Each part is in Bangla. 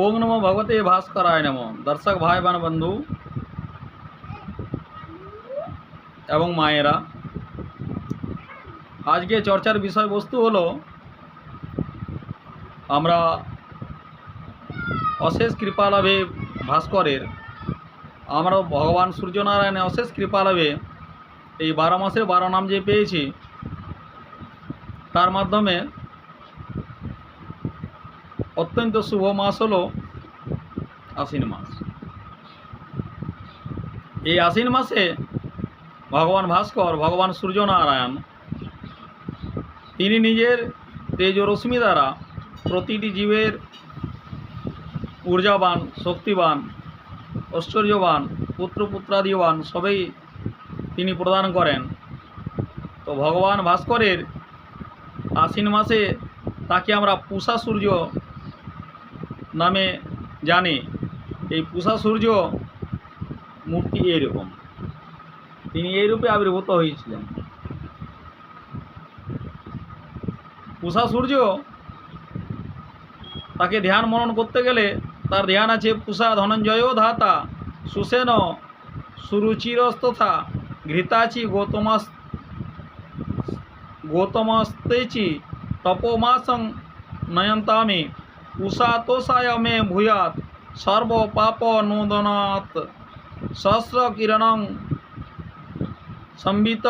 ওম নমো ভগবতে ভাস্করায় নম। দর্শক ভাই বোন বন্ধু এবং মায়েরা, আজকে চর্চার বিষয়বস্তু হলো, আমরা অশেষ কৃপালাভে ভাস্করের, আমরা ভগবান সূর্যনারায়ণের অশেষ কৃপালাভে এই বারো মাসের বারো নাম যে পেয়েছি, তার মাধ্যমে অত্যন্ত শুভ মাস হলো আশ্বিন মাস। এই আশ্বিন মাসে ভগবান ভাস্কর, ভগবান সূর্যনারায়ণ, তিনি নিজের তেজ ও রশ্মি দ্বারা প্রতিটি জীবের ঊর্জাবান, শক্তিবান, ঐশ্বর্যবান পুত্র পুত্রাদিবান সবই তিনি প্রদান করেন। তো ভগবান ভাস্করের আশ্বিন মাসে তাকে আমরা পূষা সূর্য নামে জানি, এই পূষা সূর্য মূর্তি এইরকম। তিনি এই রূপে আবির্ভূত হয়েছিলেন। পূষা সূর্য তাকে ধ্যান মনন করতে গেলে তার ধ্যান আছে পূষা ধনঞ্জয় ধাতা সুসেন সুরুচিরস্তথা, ঘৃতাচি গৌতমাস গৌতমস্তেচি তপোমাসং নয়ন্তামি। উষাতোষায় মে ভূয়াত সর্ব পাপ নোদনাৎ সহস্র কিরণং সম্বিত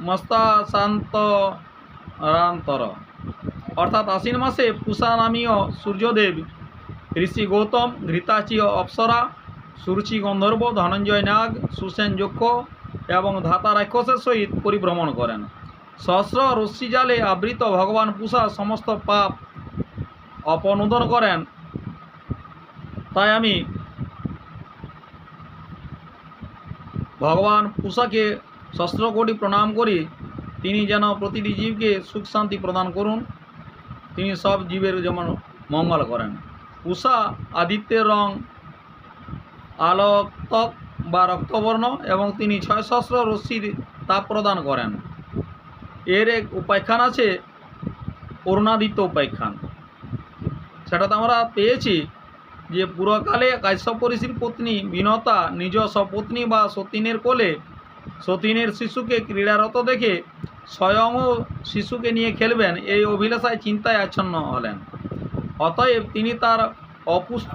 মস্তা শান্ত রান্তর অর্থাৎ আশ্বিন মাসে পূষা নামীয় সূর্যদেব ঋষি গৌতম ঘৃতাচি অপ্সরা, সুরুচি গন্ধর্ব, ধনঞ্জয় নাগ, সুসেন যক্ষ এবং ধাতা রাক্ষসের সহিত পরিভ্রমণ করেন। সহস্র রশ্মি জালে আবৃত ভগবান পূষা সমস্ত পাপ অপনোদন করেন। তাই আমি ভগবান পূষাকে কোটি প্রণাম করি। তিনি যেন প্রতিটি জীবকে সুখ শান্তি প্রদান করুন। তিনি সব জীবের যেমন মঙ্গল করেন। উষা আদিত্যের রং আলোকতক বা রক্তবর্ণ এবং তিনি ছয় সহস্র রশ্মির তাপ প্রদান করেন। এর এক উপাখ্যান আছে, অরুণাদিত্য উপাখ্যান। সেটা তো আমরা পেয়েছি যে পুরকালে কাশ্যপ ঋষির পত্নী বিনতা নিজ সপত্নী বা সতীনের কোলে সতীনের শিশুকে ক্রীড়ারত দেখে স্বয়ংও শিশুকে নিয়ে খেলবেন এই অভিলাষায় চিন্তায় আচ্ছন্ন হলেন। অতএব তিনি তার অপুষ্ট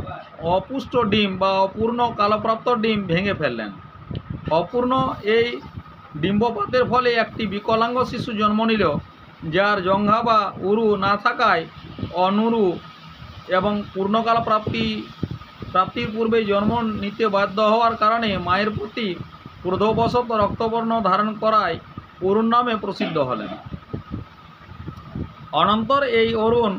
অপুষ্ট ডিম বা অপূর্ণ কালপ্রাপ্ত ডিম ভেঙে ফেললেন। অপূর্ণ এই ডিম্বপাতের ফলে একটি বিকলাঙ্গ শিশু জন্ম নিল, যার জঙ্ঘা বা উরু না থাকায় অনুরু এবং পূর্ণকাল প্রাপ্তি, প্রাপ্তির পূর্বে জন্ম নিতে বাধ্য হওয়ার কারণে মায়ের প্রতি ক্রোধবশত রক্তবর্ণ ধারণ করায় অরুণ নামে প্রসিদ্ধ হলেন। অনন্তর এই অরুণ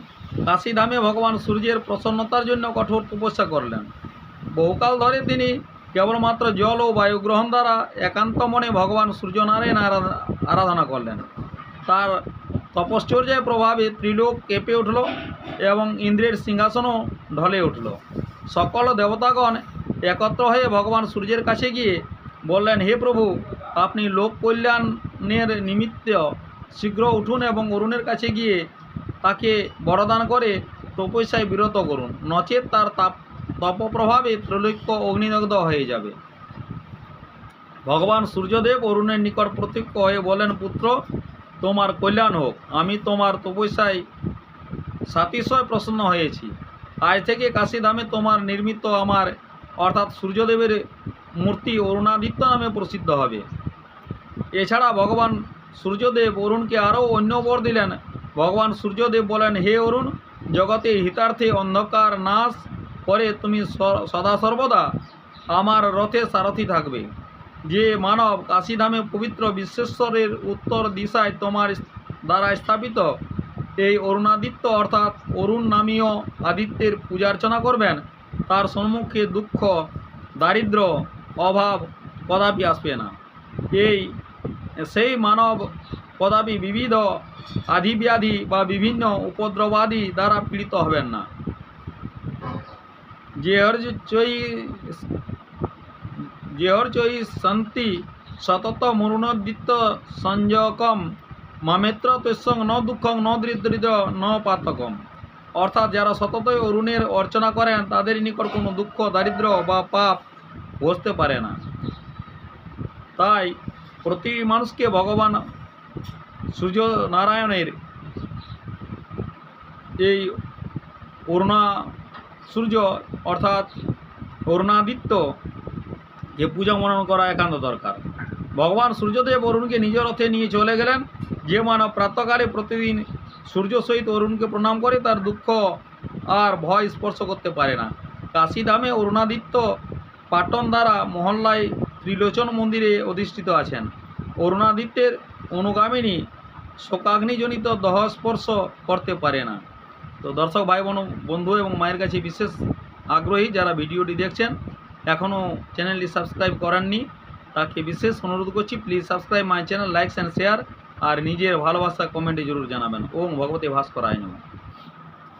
কাশীধামে ভগবান সূর্যের প্রসন্নতার জন্য কঠোর তপস্যা করলেন। বহুকাল ধরে তিনি কেবলমাত্র জল ও বায়ু গ্রহণ দ্বারা একান্ত মনে ভগবান সূর্যনারায়ণ আরাধনা করলেন। তার তপশ্চর্যায় প্রভাবে ত্রিলোক কেঁপে উঠল এবং ইন্দ্রের সিংহাসনও ঢলে উঠল। সকল দেবতাগণ একত্র হয়ে ভগবান সূর্যের কাছে গিয়ে বললেন, হে প্রভু, আপনি লোক কল্যাণের নিমিত্ত শীঘ্র উঠুন এবং অরুণের কাছে গিয়ে তাকে বরদান করে তপস্যায় বিরত করুন। নচেত তার তাপ, তপপ্রভাবে ত্রৈলোক্য অগ্নিদগ্ধ হয়ে যাবে। ভগবান সূর্যদেব অরুণের নিকট প্রত্যক্ষ হয়ে বলেন পুত্র তোমার কল্যাণ হোক। আমি তোমার তপস্যায় সাতিশয় প্রসন্ন হয়েছি। আজ থেকে কাশীধামে তোমার নির্মিত আমার, অর্থাৎ সূর্যদেবের মূর্তি অরুণাদিত্য নামে প্রসিদ্ধ হবে। এছাড়া ভগবান সূর্যদেব অরুণকে আরও অন্য বর দিলেন। ভগবান সূর্যদেব বলেন, হে অরুণ, জগতে হিতার্থে অন্ধকার নাশ করে তুমি সদা সর্বদা আমার রথে সারথি থাকবে। যে মানব কাশীধামে পবিত্র বিশ্বেশ্বরের উত্তর দিশায় তোমার দ্বারা স্থাপিত, এই অরুণাদিত্য অর্থাৎ অরুণ নামীয় আদিত্যের পূজার্চনা করবেন, তার সম্মুখে দুঃখ, দারিদ্র, অভাব কদাপি আসবে না। এই, সেই মানব কদাপি বিবিধ আধিব্যাধি বা বিভিন্ন উপদ্রবাদী দ্বারা পীড়িত হবেন না। যে যেহর্চই যেহর্চই সন্তি সতত মরুণোদ্দিত্য সংযোগম, মামেত্র তস্যং ন দুঃখং ন দরিদ্র ন পাতকম। অর্থাৎ যারা সততই অরুণের অর্চনা করেন তাদের নিকট কোনো দুঃখ, দারিদ্র বা পাপ বসতে পারে না। তাই প্রতি মানুষকে ভগবান সূর্য নারায়ণের এই অরুণা সূর্য অর্থাৎ অরুণাদিত্য যে পূজা মনন করা একান্ত দরকার। ভগবান সূর্যদেব অরুণকে নিজ রথে নিয়ে চলে গেলেন। যে মানব প্রাতকালে প্রতিদিন সূর্য সহিত অরুণকে প্রণাম করে তার দুঃখ আর ভয় স্পর্শ করতে পারে না। কাশীধামে অরুণাদিত্য পাটন দ্বারা মহল্লায় ত্রিলোচন মন্দিরে অধিষ্ঠিত আছেন। অরুণাদিত্যের অনুগামিনী শোকাগ্নিজনিত দহ স্পর্শ করতে পারে না। তো দর্শক ভাই বোন বন্ধু এবং মায়ের কাছে বিশেষ আগ্রহী যারা ভিডিওটি দেখছেন এখনও চ্যানেলটি সাবস্ক্রাইব করাননি, তাকে বিশেষ অনুরোধ করছি please subscribe my channel likes and share আর নিজের ভালোবাসা কমেন্টে জরুর জানাবেন। ওম ভগবতী ভাস্কর আইন